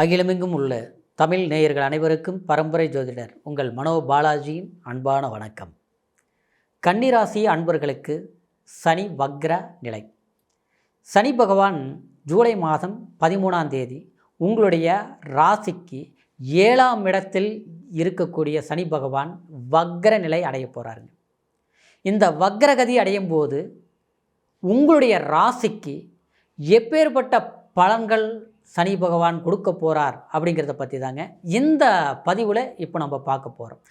அகிலமெங்கும் உள்ள தமிழ் நேயர்கள் அனைவருக்கும் பரம்பரை ஜோதிடர் உங்கள் மனோ பாலாஜியின் அன்பான வணக்கம். கன்னிராசி அன்பர்களுக்கு சனி வக்ர நிலை. சனி பகவான் ஜூலை மாதம் பதிமூணாம் தேதி உங்களுடைய ராசிக்கு ஏழாம் இடத்தில் இருக்கக்கூடிய சனி பகவான் வக்ர நிலை அடைய போகிறாருங்க இந்த வக்ரகதி அடையும் போது உங்களுடைய ராசிக்கு எப்பேற்பட்ட பலன்கள் சனி பகவான் கொடுக்க போகிறார் அப்படிங்கிறத பற்றி தாங்க இந்த பதிவில் இப்போ நம்ம பார்க்க போகிறோம்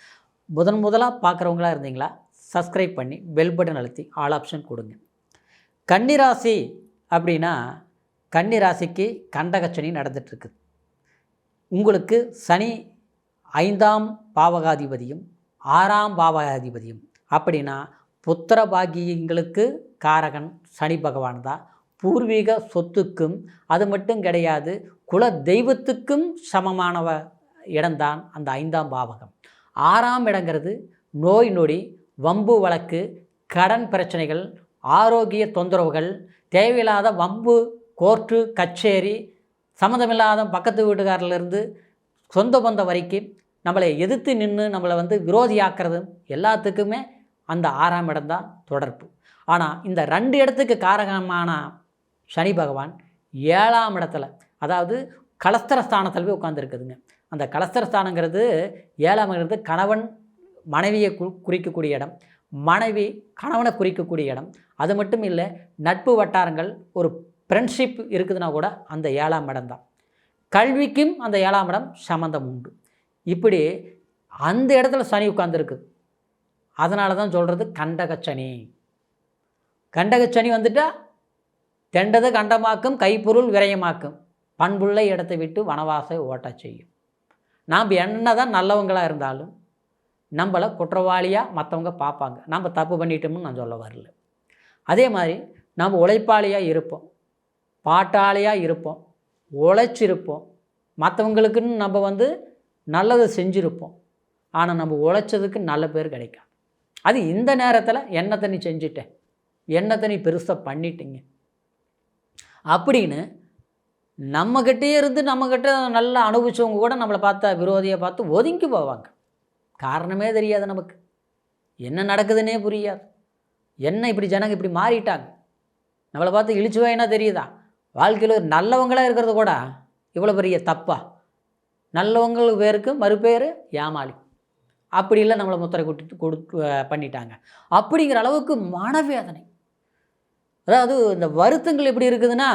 முதன் முதலாக பார்க்குறவங்களா இருந்தீங்களா? சப்ஸ்கிரைப் பண்ணி பெல் பட்டன் அழுத்தி ஆல் ஆப்ஷன் கொடுங்க. கன்னிராசி அப்படின்னா கன்னிராசிக்கு கண்டகச்சனி நடந்துகிட்ருக்குது உங்களுக்கு சனி ஐந்தாம் பாவகாதிபதியும் ஆறாம் பாவகாதிபதியும் அப்படின்னா புத்திர பாகியங்களுக்கு காரகன் சனி பகவான் தான். பூர்வீக சொத்துக்கும் அது மட்டும் கிடையாது குல தெய்வத்துக்கும் சமமானவ இடம்தான் அந்த ஐந்தாம் பாவகம். ஆறாம் இடங்கிறது நோய் நொடி வம்பு வழக்கு கடன் பிரச்சனைகள் ஆரோக்கிய தொந்தரவுகள் தேவையில்லாத வம்பு கோர்ட்டு கச்சேரி சம்மந்தமில்லாத பக்கத்து வீட்டுக்காரிலிருந்து சொந்த பொந்த வரைக்கும் நம்மளை எதிர்த்து நின்று நம்மளை வந்து விரோதியாக்குறதும் எல்லாத்துக்குமே அந்த ஆறாம் இடம்தான் தொடர்பு. ஆனால் இந்த ரெண்டு இடத்துக்கு காரகமான சனி பகவான் ஏழாம் இடத்துல அதாவது கலஸ்தரஸ்தானத்தில் போய் உட்காந்துருக்குதுங்க அந்த கலஸ்தரஸ்தானங்கிறது ஏழாம் கணவன் மனைவியை கு குறிக்கக்கூடிய இடம். மனைவி கணவனை குறிக்கக்கூடிய இடம். அது மட்டும் இல்லை நட்பு வட்டாரங்கள் ஒரு ஃப்ரெண்ட்ஷிப் இருக்குதுன்னா கூட அந்த ஏழாம் இடம் தான். கல்விக்கும் அந்த ஏழாம் இடம் சம்மந்தம் உண்டு. இப்படி அந்த இடத்துல சனி உட்காந்துருக்கு அதனால தான் சொல்கிறது கண்டகச்சனி. கண்டகச்சனி வந்துட்டால் தெண்டது கண்டமாக்கும் கைப்பொருள் விரயமாக்கும். பண்புள்ள இடத்தை விட்டு வனவாசை ஓட்ட செய்யும். நாம் என்ன தான் நல்லவங்களாக இருந்தாலும் நம்மளை குற்றவாளியாக மற்றவங்க பார்ப்பாங்க. நம்ம தப்பு பண்ணிட்டோம்னு நான் சொல்ல வரல. அதே மாதிரி நம்ம உழைப்பாளியாக இருப்போம். பாட்டாளியாக இருப்போம். உழைச்சிருப்போம். மற்றவங்களுக்குன்னு நம்ம வந்து நல்லதை செஞ்சுருப்போம். ஆனால் நம்ம உழைச்சதுக்கு நல்ல பேர் கிடைக்கும் அது இந்த நேரத்தில் என்னத்தை நீ செஞ்சிட்டேன் என்னத்தை நீ பெருசாக பண்ணிட்டீங்க? அப்படின்னு நம்மக்கிட்டே இருந்து நம்மக்கிட்ட நல்லா அனுபவிச்சவங்க கூட நம்மளை பார்த்தா விரோதியை பார்த்து ஒதுங்கி போவாங்க. காரணமே தெரியாது நமக்கு. என்ன நடக்குதுன்னே புரியாது. என்ன இப்படி ஜனங்க இப்படி மாறிட்டாங்க? நம்மளை பார்த்து இழிச்சுவாயினா தெரியுதா? வாழ்க்கையில் ஒரு நல்லவங்களாக இருக்கிறது கூட இவ்வளோ பெரிய தப்பா? நல்லவங்களுக்கு பேருக்கு மறுபேர் ஏமாளி. அப்படி இல்லை நம்மளை முத்திரை கொட்டு கொடு பண்ணிட்டாங்க. அப்படிங்கிற அளவுக்கு மனவேதனை. அதாவது இந்த வருத்தங்கள் எப்படி இருக்குதுன்னா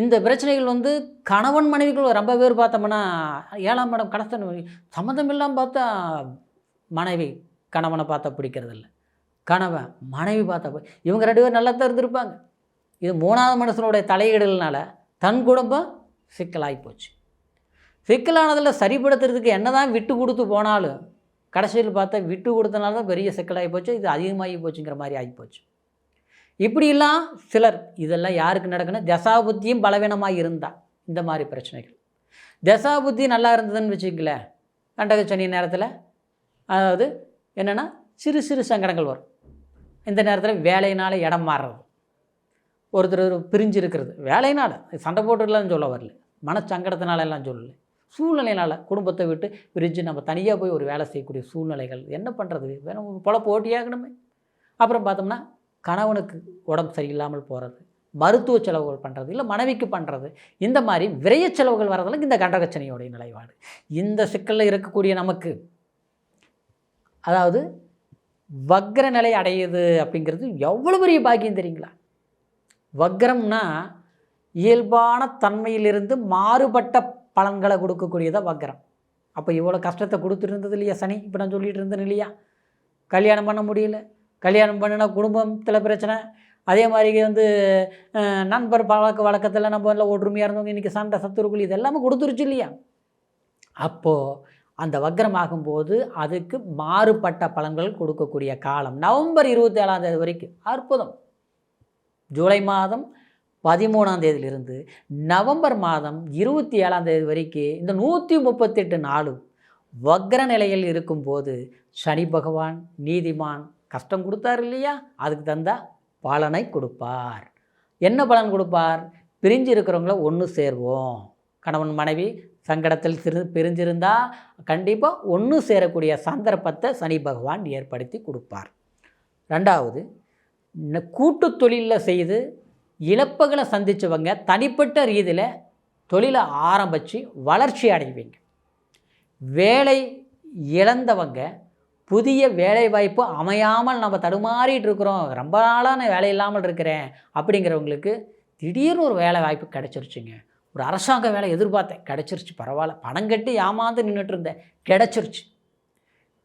இந்த பிரச்சனைகள் வந்து கணவன் மனைவிகள் ரொம்ப பேர் பார்த்தோம்னா ஏழாம் படம் கடத்தன சம்மந்தம் இல்லாமல் பார்த்தா மனைவி கணவனை பார்த்தா பிடிக்கிறதில்ல. கணவன் மனைவி பார்த்தா இவங்க ரெண்டு பேரும் நல்லா தான் இருந்திருப்பாங்க. இது மூணாவது மனுஷனுடைய தலையீடுனால தன் குடும்பம் சிக்கலாகி போச்சு. சிக்கலானதில் சரிப்படுத்துறதுக்கு என்ன தான் விட்டு கொடுத்து போனாலும் கடைசியில் பார்த்தா விட்டு கொடுத்தனால தான் பெரிய சிக்கலாகி போச்சு. இது அதிகமாகி போச்சுங்கிற மாதிரி ஆகி போச்சு. இப்படியெல்லாம் சிலர் இதெல்லாம் யாருக்கு நடக்குன்னா தசாபுத்தியும் பலவீனமாக இருந்தால் இந்த மாதிரி பிரச்சனைகள். தசாபுத்தி நல்லா இருந்ததுன்னு வச்சுக்கங்களேன். கண்டக சனி நேரத்தில் அதாவது என்னென்னா சிறு சிறு சங்கடங்கள் வரும். இந்த நேரத்தில் வேலையினால் இடம் மாறுறது. ஒருத்தர் பிரிஞ்சு இருக்கிறது வேலையினால் சண்டை போட்டுலாம் சொல்ல வரல. மனச்சங்கடத்தினால எல்லாம் சொல்லலை. சூழ்நிலையினால் குடும்பத்தை விட்டு பிரிஞ்சு நம்ம தனியாக போய் ஒரு வேலை செய்யக்கூடிய சூழ்நிலைகள். என்ன பண்ணுறது வேணும் பொழப்பு ஓட்டியாகணுமே. அப்புறம் பார்த்தோம்னா கணவனுக்கு உடம்பு சரியில்லாமல் போகிறது மருத்துவ செலவுகள் பண்ணுறது இல்லை மனைவிக்கு பண்ணுறது இந்த மாதிரி விரைய செலவுகள் வரதெல்லாம் இந்த கண்டகச்சனையோடைய நிலைப்பாடு. இந்த சிக்கலில் இருக்கக்கூடிய நமக்கு அதாவது வக்ர நிலை அடையுது அப்படிங்கிறது எவ்வளோ பெரிய பாக்கியம் தெரியுங்களா? வக்ரம்னா இயல்பான தன்மையிலிருந்து மாறுபட்ட பலன்களை கொடுக்கக்கூடியதாக வக்ரம். அப்போ இவ்வளோ கஷ்டத்தை கொடுத்துருந்தது இல்லையா சனி? இப்போ நான் சொல்லிட்டு இருந்தேன் இல்லையா? கல்யாணம் பண்ண முடியல. கல்யாணம் பண்ணினா குடும்பத்தில் பிரச்சனை. அதே மாதிரி வந்து நண்பர் பழக்க வழக்கத்தில் நம்ம எல்லாம் ஒற்றுமையாக இருந்தவங்க இன்றைக்கி சண்டை சத்துருக்குள் இது எல்லாமே கொடுத்துருச்சு இல்லையா? அப்போது அந்த வக்ரம் ஆகும்போது அதுக்கு மாறுபட்ட பலன்கள் கொடுக்கக்கூடிய காலம். நவம்பர் இருபத்தி ஏழாம் தேதி வரைக்கும். அற்புதம். ஜூலை மாதம் பதிமூணாம் தேதியிலிருந்து நவம்பர் மாதம் இருபத்தி ஏழாம் தேதி வரைக்கும் இந்த நூற்றி முப்பத்தெட்டு நாளும் வக்ர நிலையில் இருக்கும்போது சனி பகவான் நீதிமான் கஷ்டம் கொடுத்தார் இல்லையா? அதுக்கு தந்தா பலனை கொடுப்பார். என்ன பலன் கொடுப்பார்? பிரிஞ்சு இருக்கிறவங்கள ஒன்று சேர்வோம். கணவன் மனைவி சங்கடத்தில் சிறு பிரிஞ்சிருந்தால் கண்டிப்பாக ஒன்று சேரக்கூடிய சந்தர்ப்பத்தை சனி பகவான் ஏற்படுத்தி கொடுப்பார். ரெண்டாவது கூட்டு தொழிலில் செய்து இழப்புகளை சந்தித்தவங்க தனிப்பட்ட ரீதியில் தொழிலை ஆரம்பித்து வளர்ச்சி அடைவீங்க. வேலை இழந்தவங்க புதிய வேலைவாய்ப்பு அமையாமல் நம்ம தடுமாறிட்டு இருக்கிறோம் ரொம்ப நாளாக நான் வேலை இல்லாமல் இருக்கிறேன் அப்படிங்கிறவங்களுக்கு திடீர்னு ஒரு வேலை வாய்ப்பு கிடச்சிருச்சுங்க. ஒரு அரசாங்க வேலை எதிர்பார்த்தேன். கிடச்சிருச்சு பரவாயில்ல. பணம் கட்டி ஏமாந்து நின்றுட்டு இருந்தேன் கிடச்சிருச்சு.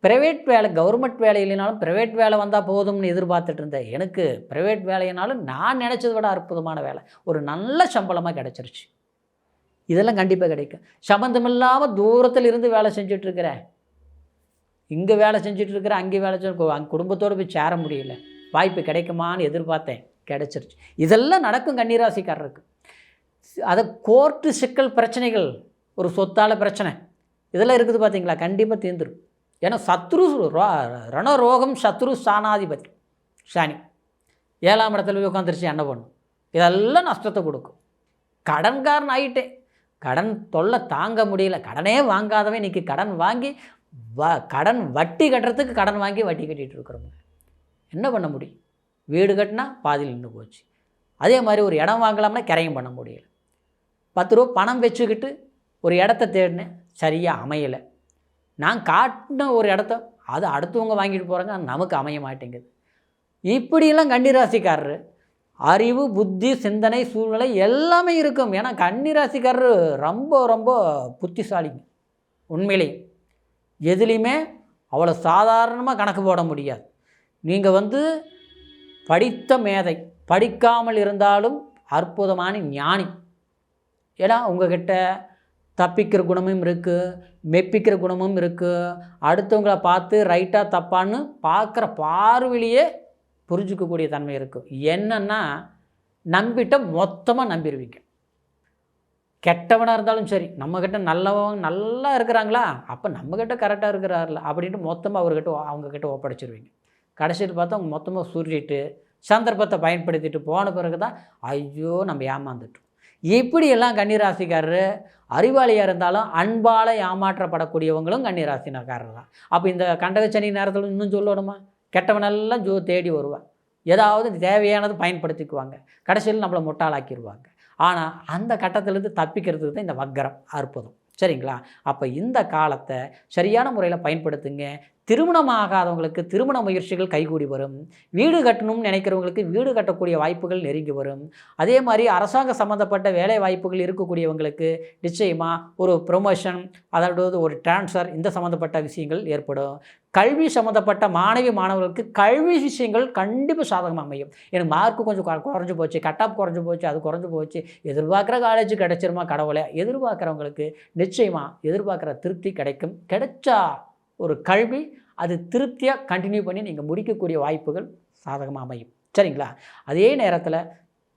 ப்ரைவேட் வேலை கவர்மெண்ட் வேலை இல்லைனாலும் ப்ரைவேட் வேலை வந்தால் போதும்னு எதிர்பார்த்துட்டு இருந்தேன் எனக்கு ப்ரைவேட் வேலையினாலும் நான் நினச்சதை விட அற்புதமான வேலை. ஒரு நல்ல சம்பளமாக கிடச்சிருச்சு. இதெல்லாம் கண்டிப்பாக கிடைக்கும். சம்மந்தமில்லாமல் தூரத்தில் இருந்து வேலை செஞ்சிட்ருக்கிறேன் இங்கே வேலை செஞ்சுட்டு அங்கே வேலை செஞ்சு அங்கே குடும்பத்தோடு போய் சேர முடியல. வாய்ப்பு கிடைக்குமான்னு எதிர்பார்த்தேன். கிடச்சிருச்சு. இதெல்லாம் நடக்கும் கன்னிராசிக்காரருக்கு. அதை கோர்ட்டு சிக்கல் பிரச்சனைகள் ஒரு சொத்தால பிரச்சனை. இதெல்லாம் இருக்குது பார்த்தீங்களா கண்டிப்பாக தீர்ந்துடும் ஏன்னா சத்ரு ரோ- ரணரோகம் சத்ரு சாணாதிபதி சாணி ஏழாம் இடத்துல போய் உட்காந்துருச்சு என்ன பண்ணும்? இதெல்லாம் நஷ்டத்தை கொடுக்கும். கடன்காரன் ஆகிட்டேன் கடன் தொல்லை தாங்க முடியல. கடனே வாங்காதவன் இன்றைக்கி கடன் வாங்கி வ கடன் வட்டி கட்டுறதுக்கு கடன் வாங்கி வட்டி கட்டிகிட்டு இருக்கிறவங்க என்ன பண்ண முடியும்? வீடு கட்டினா பாதியில் நின்று போச்சு. அதே மாதிரி ஒரு இடம் வாங்கலாம்னா கிரையும் பண்ண முடியல. பத்து ரூபா பணம் வச்சுக்கிட்டு ஒரு இடத்த தேடினேன் சரியாக அமையலை. நான் காட்டின ஒரு இடத்த அது அடுத்தவங்க வாங்கிட்டு போகிறாங்க நமக்கு அமைய மாட்டேங்குது. இப்படியெல்லாம் கன்னிராசிக்காரரு அறிவு புத்தி சிந்தனை சூழ்நிலை எல்லாமே இருக்கும். ஏன்னா கன்னிராசிக்காரர் ரொம்ப ரொம்ப புத்திசாலிங்க. உண்மையிலேயே. எதுலேயுமே அவ்வளோ சாதாரணமாக கணக்கு போட முடியாது. நீங்கள் வந்து படித்த மேதை படிக்காமல் இருந்தாலும் அற்புதமான ஞானி. ஏன்னா உங்ககிட்ட தப்பிக்கிற குணமும் இருக்குது மெப்பிக்கிற குணமும் இருக்குது அடுத்தவங்கள பார்த்து ரைட்டாக தப்பான்னு பார்க்குற பார்வையிலேயே புரிஞ்சுக்கக்கூடிய தன்மை இருக்கும் என்னென்னா நம்பிட்ட மொத்தமாக நம்பிடுவீங்க. கெட்டவனாக இருந்தாலும் சரி நம்மக்கிட்ட நல்லவங்க நல்லா இருக்கிறாங்களா? அப்போ நம்மக்கிட்ட கரெக்டாக இருக்கிறார்ல அப்படின்ட்டு மொத்தமாக அவர்கிட்ட அவங்கக்கிட்ட ஒப்படைச்சிருவீங்க. கடைசியில் பார்த்தா அவங்க மொத்தமாக சுருட்டிட்டு சந்தர்ப்பத்தை பயன்படுத்திட்டு போன பிறகு தான் ஐயோ நம்ம ஏமாந்துட்டோம். இப்படியெல்லாம் கன்னிராசிக்காரரு அறிவாளியாக இருந்தாலும் அன்பால் ஏமாற்றப்படக்கூடியவங்களும் கன்னிராசினக்காரர் தான் அப்போ இந்த கண்டகச்சனி நேரத்தில் இன்னும் சொல்லணுமா? கெட்டவனெல்லாம் ஜோ தேடி வருவான் ஏதாவது தேவையானது பயன்படுத்திக்குவாங்க. கடைசியில் நம்மளை முட்டாளாக்கிடுவாங்க ஆனால் அந்த கட்டத்திலேருந்து தப்பிக்கிறதுக்கு தான் இந்த வக்கரம் அற்புதம். சரிங்களா? அப்போ இந்த காலத்தை சரியான முறையில் பயன்படுத்துங்க. திருமணம் ஆகாதவங்களுக்கு திருமண முயற்சிகள் கைகூடி வரும். வீடு கட்டணும்னு நினைக்கிறவங்களுக்கு வீடு கட்டக்கூடிய வாய்ப்புகள் நெருங்கி வரும். அதே மாதிரி அரசாங்க சம்மந்தப்பட்ட வேலை வாய்ப்புகள் இருக்கக்கூடியவங்களுக்கு நிச்சயமாக ஒரு ப்ரொமோஷன் அதாவது ஒரு ட்ரான்ஸ்ஃபர் இந்த சம்மந்தப்பட்ட விஷயங்கள் ஏற்படும். கல்வி சம்மந்தப்பட்ட மாணவி மாணவர்களுக்கு கல்வி விஷயங்கள் கண்டிப்பாக சாதகமாக அமையும். எனக்கு மார்க்கு கொஞ்சம் குறைஞ்சி போச்சு கட்டாப் குறைஞ்சி போச்சு அது குறைஞ்சி போச்சு. எதிர்பார்க்குற காலேஜ் கிடைச்சிருமா கடவுளை? எதிர்பார்க்குறவங்களுக்கு நிச்சயமாக எதிர்பார்க்குற திருப்தி கிடைக்கும். கிடைச்சா ஒரு கல்வி அது திருப்தியாக கண்டினியூ பண்ணி நீங்கள் முடிக்கக்கூடிய வாய்ப்புகள் சாதகமாக அமையும். சரிங்களா? அதே நேரத்தில்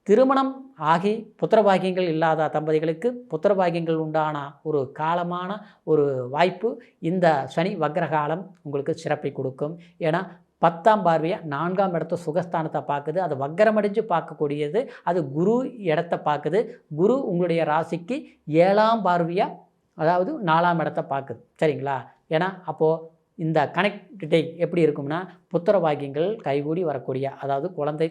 திருமணம் ஆகி புத்திரபாகியங்கள் இல்லாத தம்பதிகளுக்கு புத்திரபாகியங்கள் உண்டான ஒரு காலமான ஒரு வாய்ப்பு இந்த சனி வக்ரகாலம் உங்களுக்கு சிறப்பை கொடுக்கும். ஏன்னா பத்தாம் பார்வையாக நான்காம் இடத்த சுகஸ்தானத்தை பார்க்குது. அது வக்கரமடைஞ்சு பார்க்கக்கூடியது. அது குரு இடத்த பார்க்குது. குரு உங்களுடைய ராசிக்கு ஏழாம் பார்வையாக அதாவது நாலாம் இடத்த பார்க்குது. சரிங்களா? ஏன்னா அப்போது இந்த கனெக்டிவிட்டி எப்படி இருக்கும்னா புத்திர பாக்கியங்கள் கைகூடி வரக்கூடிய அதாவது குழந்தை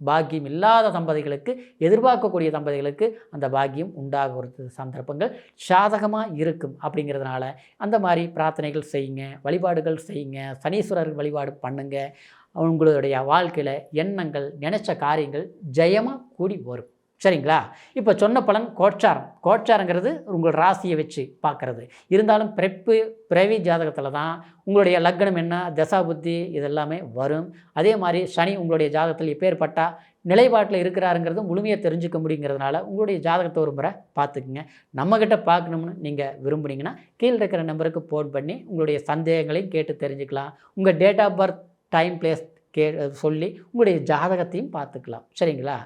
பாக்கியம் இல்லாத தம்பதிகளுக்கு எதிர்பார்க்கக்கூடிய தம்பதிகளுக்கு அந்த பாக்கியம் உண்டாகிறது சந்தர்ப்பங்கள் சாதகமாக இருக்கும் அப்படிங்கிறதுனால அந்த மாதிரி பிரார்த்தனைகள் செய்யுங்க வழிபாடுகள் செய்யுங்க சனீஸ்வரர் வழிபாடு பண்ணுங்கள் உங்களுடைய வாழ்க்கையில் எண்ணங்கள் நினச்ச காரியங்கள் ஜெயமாக கூடி வரும். சரிங்களா? இப்போ சொன்ன பலன் கோட்சாரம். கோட்சாரங்கிறது உங்கள் ராசியை வச்சு பார்க்குறது இருந்தாலும் பிறப்பு பிறவி ஜாதகத்தில் தான் உங்களுடைய லக்னம் என்ன தசா புத்தி இதெல்லாமே வரும். அதே மாதிரி சனி உங்களுடைய ஜாதகத்தில் எப்பேற்பட்டா நிலைப்பாட்டில் இருக்கிறாருங்கிறது முழுமையாக தெரிஞ்சுக்க முடியுங்கிறதுனால உங்களுடைய ஜாதகத்தை ஒரு முறை பார்த்துக்குங்க. நம்மக்கிட்ட பார்க்கணும்னு நீங்கள் விரும்புனீங்கன்னா கீழே இருக்கிற நம்பருக்கு ஃபோன் பண்ணி உங்களுடைய சந்தேகங்களையும் கேட்டு தெரிஞ்சுக்கலாம். உங்கள் date of birth time place K சொல்லி உங்களுடைய ஜாதகத்தையும் பார்த்துக்கலாம். சரிங்களா?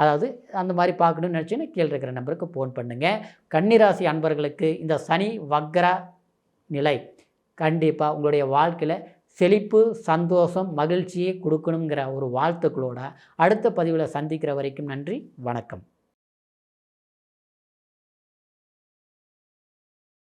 அதாவது அந்த மாதிரி பார்க்கணும்னு நினச்சிங்கன்னா கீழே இருக்கிற நம்பருக்கு ஃபோன் பண்ணுங்கள் கன்னிராசி அன்பர்களுக்கு இந்த சனி வக்ர நிலை கண்டிப்பாக உங்களுடைய வாழ்க்கையில் செழிப்பு சந்தோஷம் மகிழ்ச்சியை கொடுக்கணுங்கிற ஒரு வாழ்த்துக்களோட அடுத்த பதிவில் சந்திக்கிற வரைக்கும் நன்றி வணக்கம்.